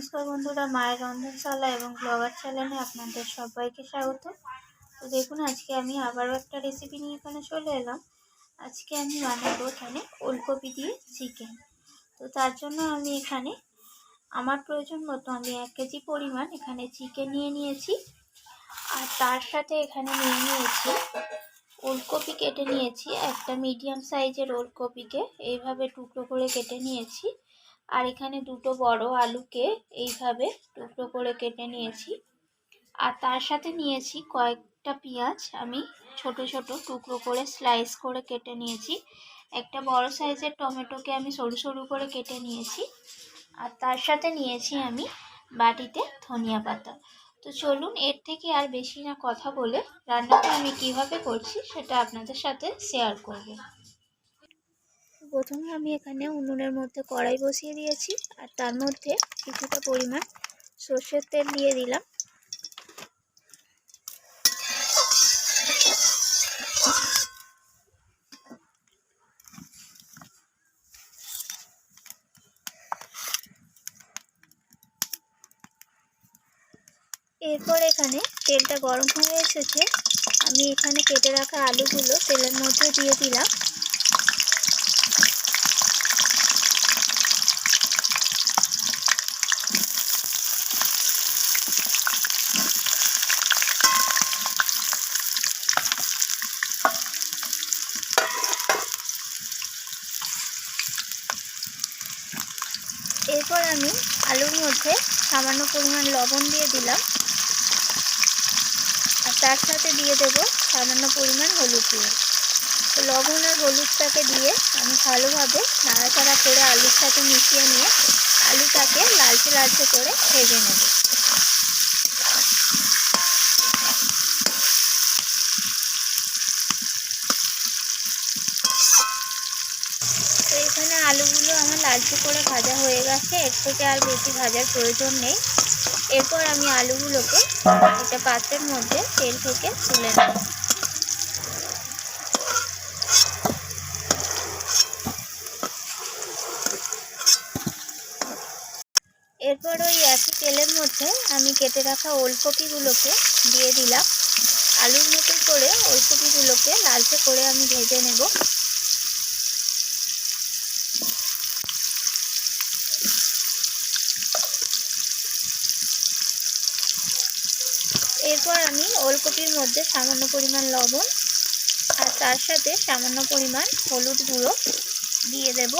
নমস্কার বন্ধুরা, মায়ের রন্ধনশালা এবং ব্লগার চ্যানেলে আপনাদের সবাইকে স্বাগত। তো দেখুন, আজকে আমি আবারও একটা রেসিপি নিয়ে এখানে চলে এলাম। আজকে আমি বানাবো এখানে ওলকপি দিয়ে চিকেন তো তার জন্য আমি এখানে আমার প্রয়োজন মতো আমি এক কেজি পরিমাণ এখানে চিকেন নিয়ে নিয়েছি। আর তার সাথে এখানে নিয়ে নিয়েছি ওলকপি কেটে নিয়েছি। একটা মিডিয়াম সাইজের ওলকপিকে এইভাবে টুকরো করে কেটে নিয়েছি। আর এখানে দুটো বড় আলুকে এইভাবে টুকরো করে কেটে নিয়েছি। আর তার সাথে নিয়েছি কয়েকটা পেঁয়াজ। আমি ছোট ছোট টুকরো করে স্লাইস করে কেটে নিয়েছি। একটা বড় সাইজের টমেটোকে আমি সরু সরু করে কেটে নিয়েছি। আর তার সাথে নিয়েছি আমি বাটিতে ধনিয়া পাতা। তো চলুন, এর থেকে আর বেশি না কথা বলে রান্নাটা আমি কীভাবে করছি সেটা আপনাদের সাথে শেয়ার করব। প্রথমে আমি এখানে উনুনের মধ্যে কড়াই বসিয়ে দিয়েছি, আর তার মধ্যে কিছুটা পরিমাণ সর্ষের তেল দিয়ে দিলাম। এরপর এখানে তেলটা গরম হয়ে এসেছে, আমি এখানে কেটে রাখা আলুগুলো তেলের মধ্যে দিয়ে দিলাম এরপর আমি আলুর মধ্যে সামান্য পরিমাণ লবণ দিয়ে দিলাম। আর তার সাথে দিয়ে দেব সামান্য পরিমাণ হলুদ দিয়ে তো লবণ আর হলুদটাকে দিয়ে আমি ভালোভাবে নাড়াচাড়া করে আলুর সাথে মিশিয়ে নিয়ে আলুটাকে লালচে লালচে করে ভেজে নেব তো এখানে আলুগুলো আমার লালচে করে ভাজা হয়ে গেছে এর থেকে আর বেশি ভাজার প্রয়োজন নেই। এরপর আমি আলুগুলোকে একটা পাত্রের মধ্যে তেল থেকে তুলে নেব। এরপর ওই একই তেলের মধ্যে আমি কেটে রাখা ওলকপিগুলোকে দিয়ে দিলাম। আলুর মতন করে ওলকপিগুলোকে লালচে করে আমি ভেজে নেব এরপর আমি ওলকপির মধ্যে সামান্য পরিমাণ লবণ আর তার সাথে সামান্য পরিমাণ হলুদ গুঁড়ো দিয়ে দেব।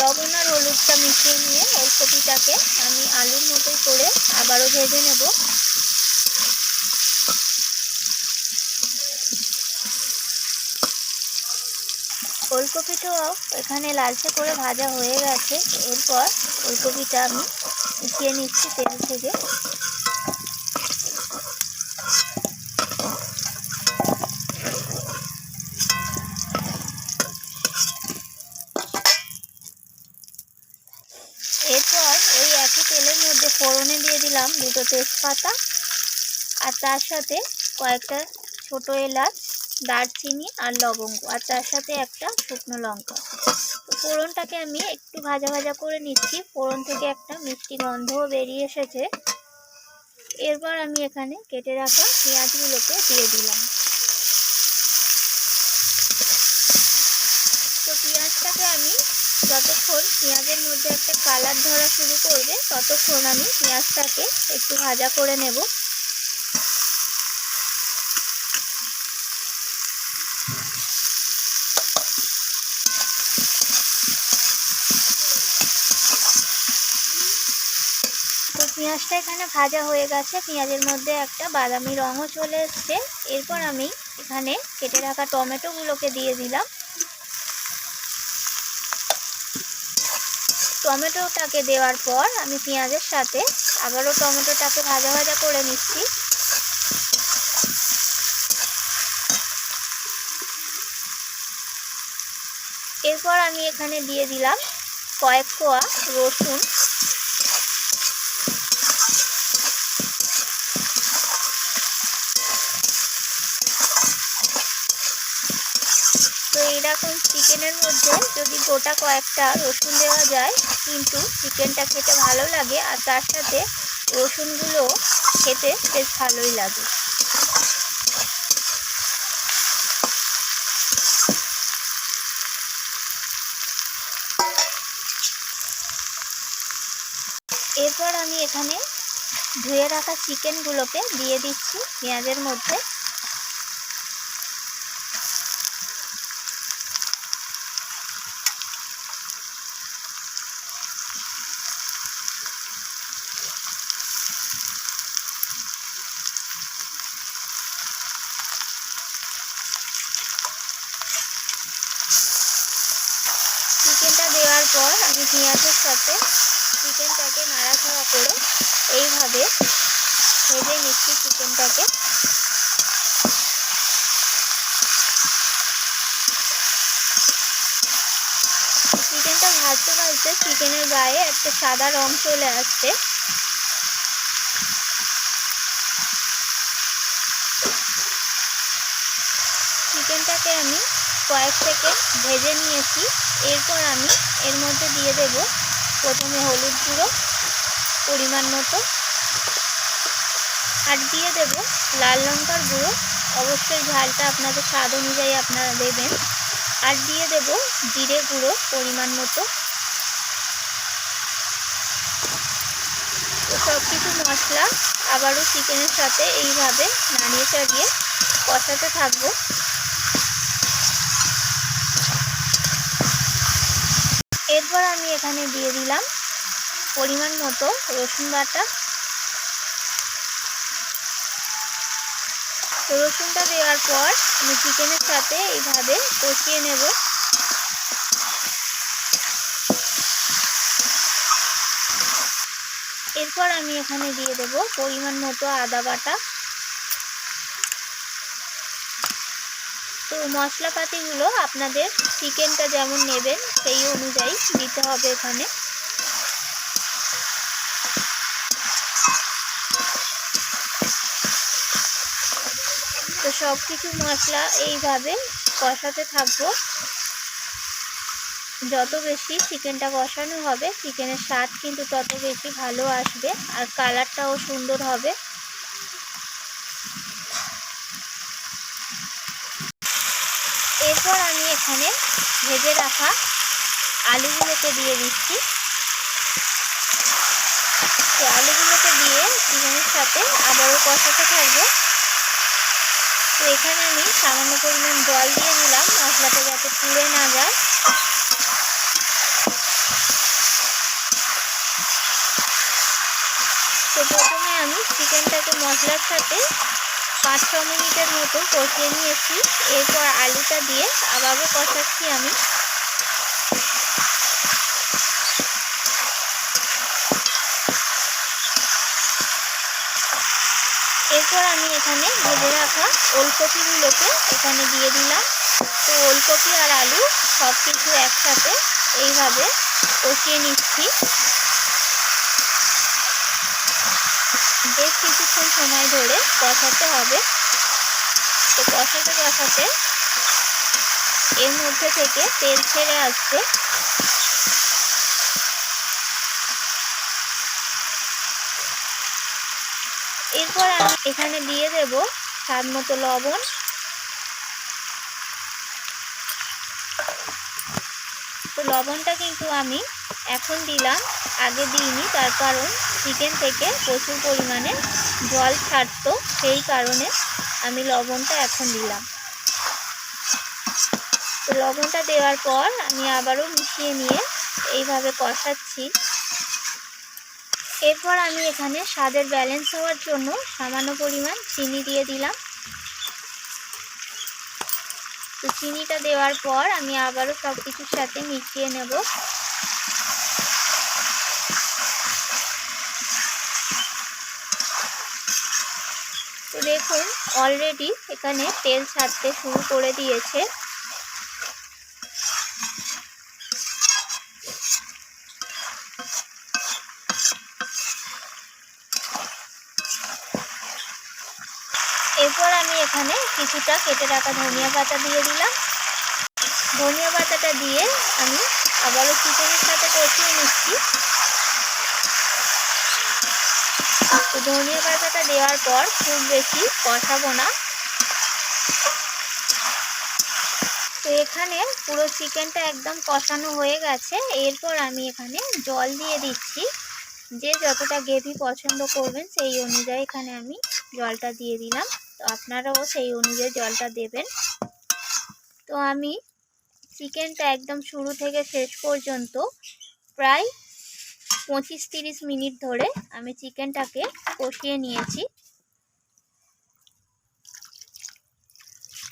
লবণ আর হলুদটা মিশিয়ে নিয়ে ওলকপিটাকে আমি আলুর মতোই করে আবারও ভেজে নেব। ওলকপিটাও এখানে লালচে করে ভাজা হয়ে গেছে। এরপর ওলকপিটা আমি উঠিয়ে নিচ্ছি তেল থেকে। এরপর ওই একই তেলের মধ্যে ফোড়নে দিয়ে দিলাম দুটো তেজপাতা আর তার সাথে কয়েকটা ছোট এলাচ, দারচিনি আর লবঙ্গ। আর তার সাথে একটা শুকনো লঙ্কা। ফোড়নটাকে আমি একটু ভাজা ভাজা করে নিচ্ছি। ফোড়ন থেকে একটা মিষ্টি গন্ধও বেরিয়ে এসেছে। এরপর আমি এখানে কেটে রাখা পেঁয়াজগুলোকে দিয়ে দিলাম। তো পেঁয়াজটাকে আমি যতক্ষণ পেঁয়াজের মধ্যে একটা কালার ধরা শুরু করবে, ততক্ষণ আমি পেঁয়াজটাকে একটু ভাজা করে নেব। পেঁয়াজটা এখানে ভাজা হয়ে গেছে। পেঁয়াজের মধ্যে একটা বাদামি রঙও চলে এসছে। এরপর আমি এখানে কেটে রাখা টমেটোগুলোকে দিয়ে দিলাম। টমেটোটাকে দেওয়ার পর আমি পেঁয়াজের সাথে আবারও টমেটোটাকে ভাজা ভাজা করে নিচ্ছি। এরপর আমি এখানে দিয়ে দিলাম কয়েক কোয়া রসুন। চিকেন চিকেনের মধ্যে যদি গোটা কয়েকটা রসুন দেওয়া যায়, কিন্তু চিকেনটা খেতে ভালো লাগে আর তার সাথে রসুনগুলো খেতে বেশ ভালোই লাগে। এরপর আমি এখানে ধুয়ে রাখা চিকেনগুলোকে দিয়ে দিচ্ছি পেঁয়াজের মধ্যে। চিকেনটা দেওয়ার পর আমি পেঁয়াজের সাথে চিকেনটাকে নাড়াচাড়া করে এইভাবে ভেজে নিচ্ছি চিকেনটাকে। চিকেনটা ভাজতে ভাজতে চিকেনের গায়ে একটা সাদা রং চলে আসছে। চিকেনটাকে আমি কয়েক সেকেন্ড ভেজে নিয়েছি। এরপর আমি এর মধ্যে দিয়ে দেব প্রথমে হলুদ গুঁড়ো পরিমাণ মতো। আর দিয়ে দেব লাল লঙ্কার গুঁড়ো। অবশ্যই ঝালটা আপনাদের স্বাদ অনুযায়ী আপনারা দেবেন। আর দিয়ে দেব জিরে গুঁড়ো পরিমাণ মতো। সব কিছু মশলা আবারও চিকেনের সাথে এইভাবে নাড়িয়ে চাড়িয়ে কষাতে থাকব এরপর আমি এখানে দিয়ে দিলাম পরিমাণ মতো রসুন বাটা। রসুনটা দেওয়ার পর আমি চিকেনের সাথে এইভাবে কষিয়ে নেব। এরপর আমি এখানে দিয়ে দেব পরিমাণ মতো আদা বাটা। তো মশলাপাতিগুলো আপনাদের চিকেনটা যেমন নেবেন, সেই অনুযায়ী দিতে হবে এখানে তো সব কিছু মশলা এইভাবে কষাতে থাকব। যত বেশি চিকেনটা কষানো হবে, চিকেনের স্বাদ কিন্তু তত বেশি ভালো আসবে, আর কালারটাও সুন্দর হবে। এরপর আমি এখানে ভেজে রাখা আলুগুলোকে দিয়ে দিচ্ছি। তো আলুগুলোকে দিয়ে চিকেনের সাথে আবারও কষাতে থাকব। তো এখানে আমি সামান্য পরিমাণ জল দিয়ে দিলাম, মশলাটা যাতে পুড়ে না যায়। তো প্রথমে আমি চিকেনটাকে মশলার সাথে পাঁচ ছ মিনিটের মতো কষিয়ে নিয়েছি। এরপর আলুটা দিয়ে আবারও কষাচ্ছি আমি। এরপর আমি এখানে ভেজে রাখা ওলকপিগুলোকে এখানে দিয়ে দিলাম। তো ওলকপি আর আলু সব কিছু একসাথে এইভাবে কষিয়ে নিচ্ছি। কিছুক্ষণ সময় ধরে কষাতে হবে। তো কষাতে কষাতে এর মধ্যে থেকে তেল ছেড়ে আসবে। এরপর আমি এখানে দিয়ে দেব স্বাদ মতো লবণ। তো লবণটা কিন্তু আমি এখন দিলাম, আগে দিইনি, তার কারণ চিকেন থেকে প্রচুর পরিমাণে জল ছাড়তো, সেই কারণে আমি লবণটা এখন দিলাম। তো লবণটা দেওয়ার পর আমি আবারও মিশিয়ে নিয়ে এইভাবে কষাচ্ছি। এরপর আমি এখানে স্বাদের ব্যালেন্স হওয়ার জন্য সামান্য পরিমাণ চিনি দিয়ে দিলাম। তো চিনিটা দেওয়ার পর আমি আবারও সব কিছুর সাথে মিশিয়ে নেব তো দেখুন অলরেডি এখানে তেল ছাড়তে শুরু করে দিয়েছে। এরপর আমি এখানে কিছুটা কেটে রাখা ধনিয়া পাতা দিয়ে দিলাম। ধনিয়া পাতাটা দিয়ে আমি আবারও চিকেনের সাথে কষিয়ে নিচ্ছি। তো ধনিয়া পাতাটা দেওয়ার পর খুব বেশি কষাবো না। তো এখানে পুরো চিকেনটা একদম কষানো হয়ে গেছে। এরপর আমি এখানে জল দিয়ে দিচ্ছি। যে যতটা গ্রেভি পছন্দ করবেন সেই অনুযায়ী এখানে আমি জলটা দিয়ে দিলাম। তো আপনারাও সেই অনুযায়ী জলটা দেবেন। তো আমি চিকেনটা একদম শুরু থেকে শেষ পর্যন্ত প্রায় পঁচিশ তিরিশ মিনিট ধরে আমি চিকেনটাকে কষিয়ে নিয়েছি।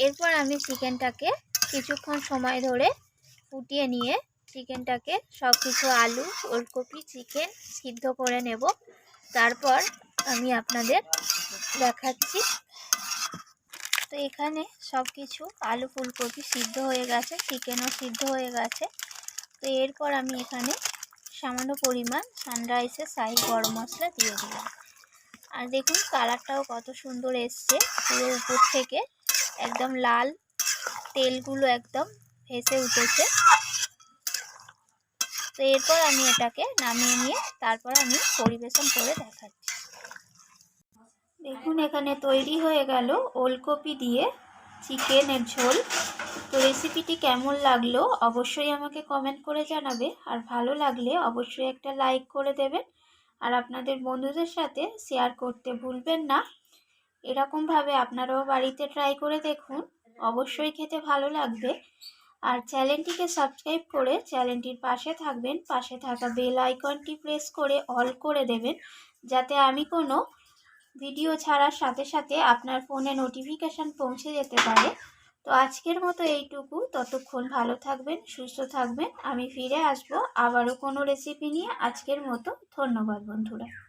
এরপর আমি চিকেনটাকে কিছুক্ষণ সময় ধরে ফুটিয়ে নিয়ে চিকেনটাকে সব কিছু আলু, ওলকপি, চিকেন সিদ্ধ করে নেব। তারপর আমি আপনাদের দেখাচ্ছি। তো এখানে সব কিছু আলু ফুলকপি সিদ্ধ হয়ে গেছে, চিকেনও সিদ্ধ হয়ে গেছে। তো এরপর আমি এখানে সামান্য পরিমাণ সানরাইসের সাই গরম মশলা দিয়ে দিলাম। আর দেখুন কালারটাও কত সুন্দর এসছে। পুরো উপর থেকে একদম লাল তেলগুলো একদম ভেসে উঠেছে। তো এরপর আমি এটাকে নামিয়ে নিয়ে তারপর আমি পরিবেশন করে দেখাচ্ছি। দেখুন এখানে তৈরি হয়ে গেল ওলকপি দিয়ে চিকেনের ঝোল। তো রেসিপিটি কেমন লাগল অবশ্যই আমাকে কমেন্ট করে জানাবে। আর ভালো লাগলে অবশ্যই একটা লাইক করে দেবেন। আর আপনাদের বন্ধুদের সাথে শেয়ার করতে ভুলবেন না। এরকমভাবে আপনারাও বাড়িতে ট্রাই করে দেখুন। অবশ্যই খেতে ভালো লাগবে। আর চ্যানেলটিকে সাবস্ক্রাইব করে চ্যানেলটির পাশে থাকবেন। পাশে থাকা বেল আইকনটি প্রেস করে অল করে দেবেন। যাতে আমি কোনো ভিডিও ছাড়ার সাথে সাথে আপনার ফোনে নোটিফিকেশান পৌঁছে যেতে পারে। তো আজকের মতো এইটুকু। ততক্ষণ ভালো থাকবেন, সুস্থ থাকবেন। আমি ফিরে আসব আবারও কোনো রেসিপি নিয়ে। আজকের মতো। ধন্যবাদ বন্ধুরা।